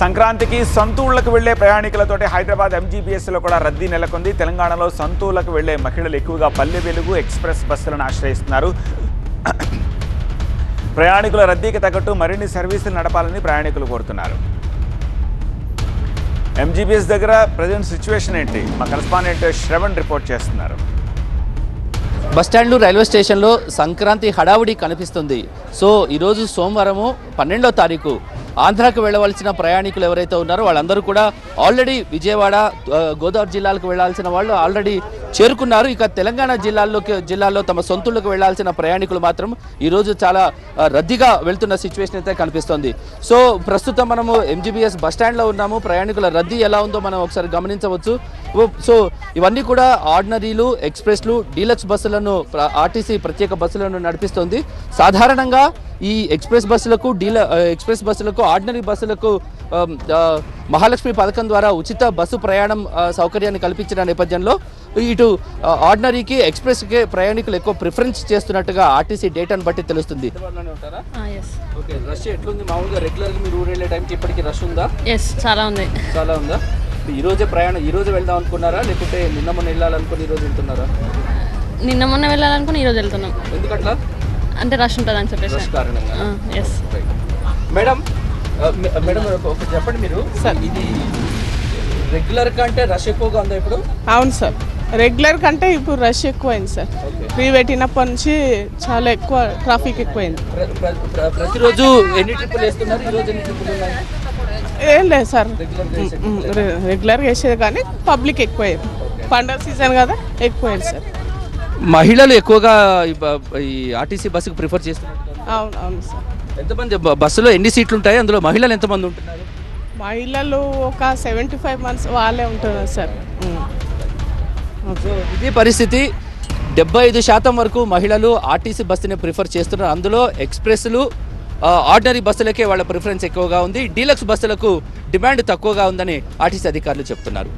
సంక్రాంతికి సొంతూళ్ళకు వెళ్ళే ప్రయాణికులతోటి హైదరాబాద్ ఎంజీబీఎస్లో లో కూడా రద్దీ నెలకొంది. తెలంగాణలో సొంతూళ్ళకు వెళ్ళే మహిళలు ఎక్కువగా పల్లె వెలుగు ఎక్స్ప్రెస్ బస్సులను ఆశ్రయిస్తున్నారు. ప్రయాణికుల రద్దీకి తగ్గట్టు మరిన్ని సర్వీసులు నడపాలని ప్రయాణికులు కోరుతున్నారు. ఎంజీబీఎస్ దగ్గర ప్రజెంట్ సిచ్యువేషన్ ఏంటి? మా కరస్పాండెంట్ శ్రవణ్ రిపోర్ట్ చేస్తున్నారు. బస్టాండ్లు రైల్వే స్టేషన్లో సంక్రాంతి హడావుడి కనిపిస్తుంది. సో ఈరోజు సోమవారము పన్నెండో తారీఖు. ఆంధ్రాకు వెళ్ళవలసిన ప్రయాణికులు ఎవరైతే ఉన్నారో వాళ్ళందరూ కూడా ఆల్రెడీ విజయవాడ గోదావరి జిల్లాలకు వెళ్ళాల్సిన వాళ్ళు ఆల్రెడీ చేరుకున్నారు. ఇక తెలంగాణ జిల్లాల్లోకి జిల్లాల్లో తమ సొంతులకు వెళ్ళాల్సిన ప్రయాణికులు మాత్రం ఈరోజు చాలా రద్దీగా వెళ్తున్న సిచ్యువేషన్ అయితే కనిపిస్తోంది. సో ప్రస్తుతం మనము ఎంజీబీఎస్ బస్టాండ్లో ఉన్నాము. ప్రయాణికుల రద్దీ ఎలా ఉందో మనం ఒకసారి గమనించవచ్చు. సో ఇవన్నీ కూడా ఆర్డినరీలు ఎక్స్ప్రెస్లు డీలక్స్ బస్సులను ఆర్టీసీ ప్రత్యేక బస్సులను నడిపిస్తుంది. సాధారణంగా ఈ ఎక్స్ప్రెస్ బస్సులకు డీల ఎక్స్ప్రెస్ బస్సులకు ఆర్డినరీ బస్సులకు మహాలక్ష్మి పథకం ద్వారా ఉచిత బస్సు ప్రయాణం సౌకర్యాన్ని కల్పించిన నేపథ్యంలో ఇటు ఆర్డినరీకి ఎక్స్ప్రెస్కి ప్రయాణికులు ఎక్కువ ప్రిఫరెన్స్ చేస్తున్నట్టుగా ఆర్టీసీ డేటాను బట్టి తెలుస్తుంది. ఎస్ ఓకే రష్ ఎట్లుంది? మామూలుగా రెగ్యులర్గా మీరు ఊరు వెళ్ళే టైంకి ఇప్పటికి రష్ ఉందా? ఎస్ చాలా ఉంది. చాలా ఉందా? ఈ రోజే ప్రయాణం ఈ రోజే వెళ్దాం అనుకున్నారా? లేకుంటే నిన్న మొన్న వెళ్ళాలనుకుని ఈ రోజు వెళ్తున్నారా? నిన్న మొన్న వెళ్ళాలనుకుని ఈరోజు వెళ్తున్నాం. ఎందుకట్లా? అంటే రష్ ఉంటుంది అని చెప్పేసి ఎస్ మేడం మేడం ఒక- ఒకటి చెప్పండి మీరు. సార్ ఇది రెగ్యులర్ కంటే రష్ ఎక్కువగా ఉందా ఇప్పుడు? అవును సార్ రెగ్యులర్ కంటే ఇప్పుడు రష్ ఎక్కువైంది సార్ ఫ్రీ పెట్టినప్పటి నుంచి చాలా ఎక్కువ ట్రాఫిక్ ఎక్కువైంది. ప్ర- ప్ర- ప్ర- ప్రతిరోజు ఎన్ని ట్రిప్పులు వేస్తున్నారు? ఈ రోజు ఎన్ని ట్రిప్పులు ఉన్నాయి? ఏం లేదు సార్ రెగ్యులర్గా వేసేది. కానీ పబ్లిక్ ఎక్కువైంది. పండగ సీజన్ కదా ఎక్కువైంది సార్ మహిళలు ఎక్కువగా ఈ ఆర్టీసీ బస్సుకు ప్రిఫర్ చేస్తున్నారు. అవును అవును సార్. ఎంతమంది బస్సులో ఎన్ని సీట్లు ఉంటాయి? అందులో మహిళలు ఎంతమంది ఉంటున్నారు? మహిళలు ఒక సెవెంటీ ఫైవ్ మంత్స్ వాళ్ళే ఉంటున్నారు సార్. ఇదే పరిస్థితి. డెబ్బై ఐదు శాతం వరకు మహిళలు ఆర్టీసీ బస్సుని ప్రిఫర్ చేస్తున్నారు. అందులో ఎక్స్ప్రెస్లు ఆర్డినరీ బస్సులకే వాళ్ళ ప్రిఫరెన్స్ ఎక్కువగా ఉంది. డీలక్స్ బస్సులకు డిమాండ్ తక్కువగా ఉందని ఆర్టీసీ అధికారులు చెప్తున్నారు.